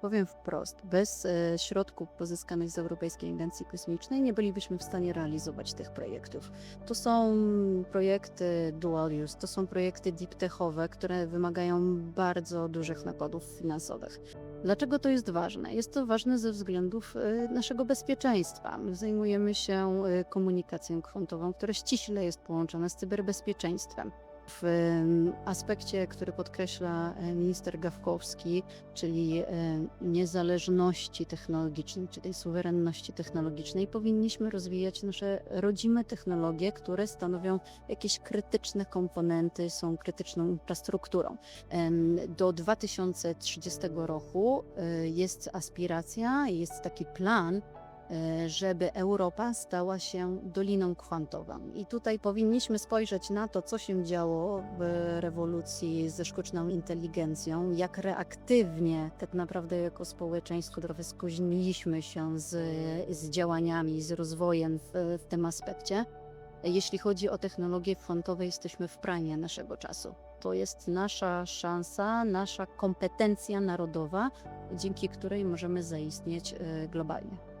Powiem wprost, bez e, środków pozyskanych z Europejskiej Agencji Kosmicznej nie bylibyśmy w stanie realizować tych projektów. To są projekty dual use, to są projekty deep techowe, które wymagają bardzo dużych nakładów finansowych. Dlaczego to jest ważne? Jest to ważne ze względów e, naszego bezpieczeństwa. My zajmujemy się e, komunikacją kwantową, która ściśle jest połączona z cyberbezpieczeństwem. W aspekcie, który podkreśla e, minister Gawkowski, czyli e, niezależności technologicznej, czy tej suwerenności technologicznej, powinniśmy rozwijać nasze rodzime technologie, które stanowią jakieś krytyczne komponenty, są krytyczną infrastrukturą. Do 2030 roku e, jest aspiracja, jest taki plan, żeby Europa stała się doliną kwantową. I tutaj powinniśmy spojrzeć na to, co się działo w rewolucji ze sztuczną inteligencją, jak reaktywnie tak naprawdę jako społeczeństwo trochę spóźniliśmy się z, z działaniami, z rozwojem w, w tym aspekcie. Jeśli chodzi o technologie kwantowe, jesteśmy w pranie naszego czasu. To jest nasza szansa, nasza kompetencja narodowa, dzięki której możemy zaistnieć e, globalnie.